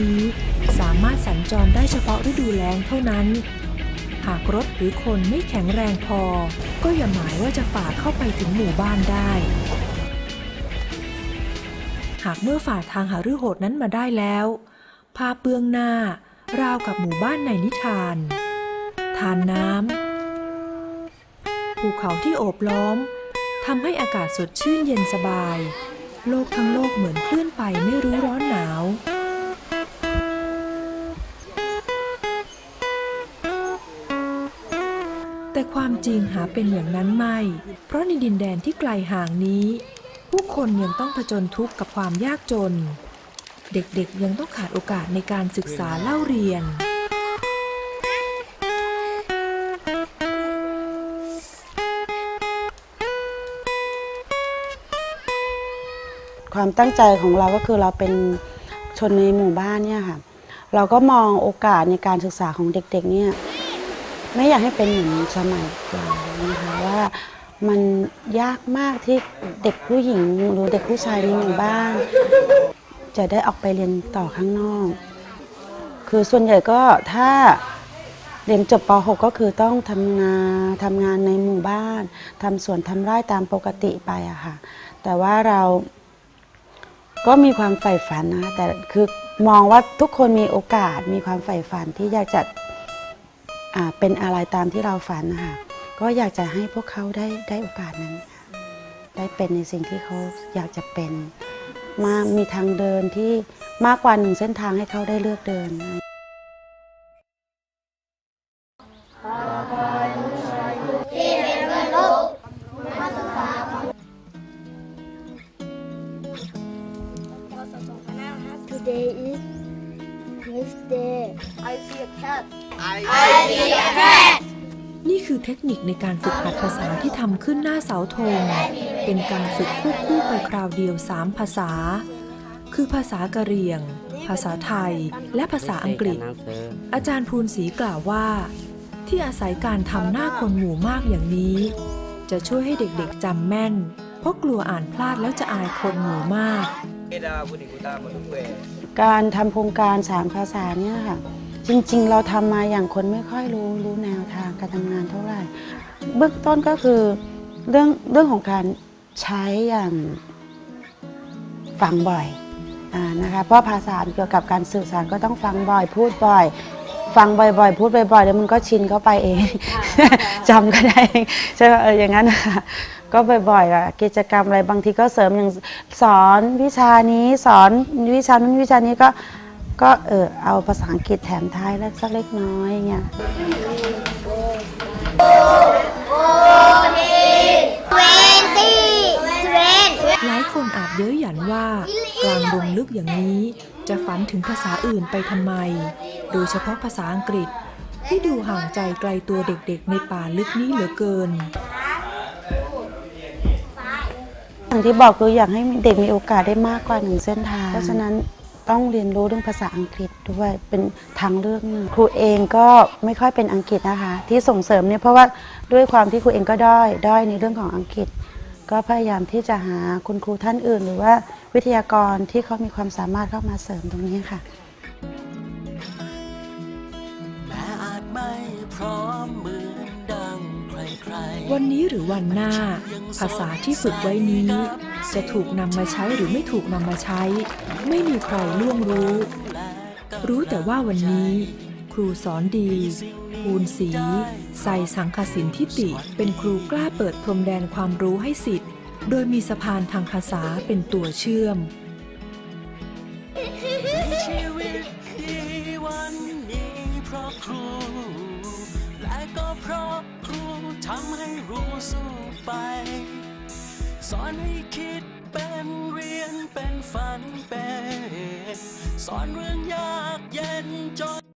นี้ สามารถสัญจรได้เฉพาะฤดูแล้งเท่านั้น หากรถหรือคนไม่แข็งแรงพอ ก็อย่าหมายว่าจะฝ่าเข้าไปถึงหมู่บ้านได้ หากเมื่อฝ่าทางหารือโหดนั้นมาได้แล้วภาเบื้องหน้า ราวกับหมู่บ้านในนิทาน ทานน้ำภูเขาที่โอบล้อมทำให้อากาศสดชื่นเย็นสบาย โลกทั้งโลกเหมือนเคลื่อนไปไม่รู้ร้อน ความจริงหาเป็นอย่างนั้นไม่ เพราะในดินแดนที่ไกลห่างนี้ ผู้คนยังต้องผจญทุกข์กับความยากจน เด็กๆยังต้องขาดโอกาสในการศึกษาเล่าเรียน ความตั้งใจของเราก็คือเราเป็นชนในหมู่บ้านเนี่ยค่ะ เราก็มองโอกาสในการศึกษาของเด็กๆเนี่ย ไม่อยากให้เป็นเหมือนสมัยเรานนะคะว่ามันยากมากที่เด็กผู้หญิงหรือเด็กผู้ชายในหมู่บ้าน จะได้ออกไปเรียนต่อข้างนอก คือส่วนใหญ่ก็ถ้าเรียนจบป .6 ก็คือต้องทำงานทำงานในหมู่บ้านทำสวนทำไร่ตามปกติไปอะค่ะ แต่ว่าเราก็มีความใฝ่ฝันนะ แต่คือมองว่าทุกคนมีโอกาสมีความใฝ่ฝันที่อยากจะ เป็นอะไรตามที่เราฝันนะคะก็อยากจะให้พวกเขาได้ได้โอกาสนั้น ได้เป็นในสิ่งที่เขาอยากจะเป็นมามีทางเดินที่มากกว่าหนึ่งเส้นทางให้เขาได้เลือกเดิน Today is Wednesday. I see a cat. นี่คือเทคนิคในการฝึกหัดภาษาที่ทำขึ้นหน้าเสาธง เป็นการฝึกควบคู่ไปคราวเดียว 3 ภาษา คือภาษากะเหรี่ยง ภาษาไทย และภาษาอังกฤษ อาจารย์ภูนศรีกล่าวว่า ที่อาศัยการทำหน้าคนหมู่มากอย่างนี้ จะช่วยให้เด็กๆจำแม่น เพราะกลัวอ่านพลาดแล้วจะอายคนหมู่มาก การทำโครงการสามภาษาเนี่ยค่ะ จริงๆ เราทำมาอย่างคนไม่ค่อยรู้รู้แนวทางการทำงานเท่าไหร่ เบื้องต้นก็คือเรื่องเรื่องของการใช้อย่างฟังบ่อยอานะคะเพราะภาษาเกี่ยวกับการสื่อสารก็ต้องฟังบ่อย พูดบ่อย ฟังบ่อยๆ พูดบ่อยๆแล้วมันก็ชินเข้าไปเองจำก็ได้ใช่ไหมเอออย่างนั้นนะคะก็บ่อยๆอะกิจกรรมอะไรบางทีก็เสริมอย่างสอนวิชานี้สอนวิชานั้นวิชานี้ก็ ก็เออเอาภาษาอังกฤษแถมท้ายเล็กสักเล็กน้อยอย่างเงี้ย Twenty. Twenty. หลายคนอาจเย้ยหยันว่า กลางดงลึกอย่างนี้ จะฝันถึงภาษาอื่นไปทำไม โดยเฉพาะภาษาอังกฤษ ที่ดูห่างใจไกลตัวเด็กๆในป่าลึกนี้เหลือเกินอย่างที่บอกคืออยากให้เด็กมีโอกาสได้มากกว่าหนึ่งเส้นทาง เพราะฉะนั้น ต้องเรียนรู้เรื่องภาษาอังกฤษด้วยเป็นทางเลือกหนึ่งครูเองก็ไม่ค่อยเป็นอังกฤษนะคะ ที่ส่งเสริมเนี่ยเพราะว่าด้วยความที่ครูเองก็ด้อยด้อยในเรื่องของอังกฤษ ก็พยายามที่จะหาคุณครูท่านอื่น หรือว่าวิทยากรที่เขามีความสามารถเข้ามาเสริมตรงนี้ค่ะแม้อาจไม่พร้อมเหมือนดังใครๆวันนี้หรือวันหน้า ภาษาที่ฝึกไว้นี้ จะถูกนำมาใช้หรือไม่ถูกนำมาใช้ ไม่มีใครล่วงรู้ รู้แต่ว่าวันนี้ ครูสอนดีภูนศรีใส่สังคสินทิติ เป็นครูกล้าเปิดพรมแดนความรู้ให้สิทธิ์ โดยมีสะพานทางภาษาเป็นตัวเชื่อม ชีวิตดีวันนี้เพราะครู และก็เพราะครูทำให้รู้สู้ไป สอนให้คิดเป็นเรียนเป็นฝันเป็น สอนเรื่องยากเย็นจน